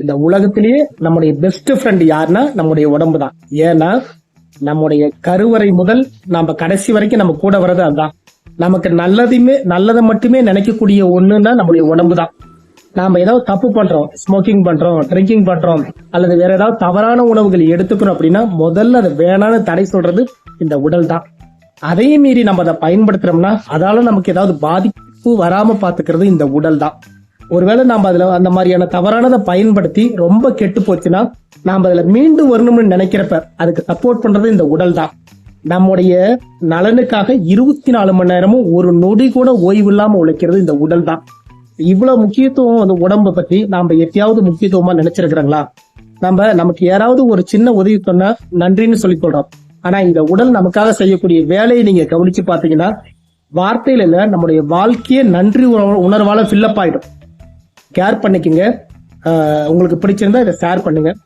இந்த உலகத்திலேயே நம்முடைய பெஸ்ட் ஃப்ரெண்ட் யாருன்னா நம்முடைய உடம்பு தான் ஏன்னா நம்முடைய கருவறை முதல் நம்ம கடைசி வரைக்கும் நம்ம கூட வர்றது அதுதான் நமக்கு நல்லதையுமே நல்லதை மட்டுமே நினைக்கக்கூடிய ஒண்ணுன்னா நம்முடைய உடம்பு தான் நாம ஏதாவது தப்பு பண்றோம் ஸ்மோக்கிங் பண்றோம் ட்ரிங்கிங் பண்றோம் அல்லது வேற ஏதாவது தவறான உணவுகள் எடுத்துக்கிறோம் அப்படின்னா முதல்ல அதை வேணான்னு தடை சொல்றது இந்த உடல் தான் அதையும் மீறி நம்ம அதை பயன்படுத்துறோம்னா அதால நமக்கு ஏதாவது பாதிப்பு வராம பாத்துக்கிறது இந்த உடல் தான் ஒருவேளை நாம் அதுல அந்த மாதிரியான தவறானதை பயன்படுத்தி ரொம்ப கெட்டு போச்சுன்னா நாம் அதுல மீண்டும் வரணும்னு நினைக்கிறப்ப அதுக்கு சப்போர்ட் பண்றது இந்த உடல் தான். நம்முடைய நலனுக்காக இருபத்தி நாலு மணி நேரமும் ஒரு நொடி கூட ஓய்வு இல்லாம உழைக்கிறது இந்த உடல் தான். இவ்வளவு முக்கியத்துவம் அந்த உடம்பை பத்தி நாம எப்பயாவது முக்கியத்துவமா நினச்சிருக்கிறாங்களா? நம்ம நமக்கு யாராவது ஒரு சின்ன உதவி சொன்னா நன்றின்னு சொல்லி சொல்றோம் ஆனா இந்த உடல் நமக்காக செய்யக்கூடிய வேலையை நீங்க கவனிச்சு பாத்தீங்கன்னா வார்த்தையில நம்முடைய வாழ்க்கையே நன்றி உணர்வால ஃபில்லப் ஆயிடும். கேர் பண்ணிக்கங்க. உங்களுக்கு பிடிச்சிருந்தா இதை ஷேர் பண்ணுங்கள்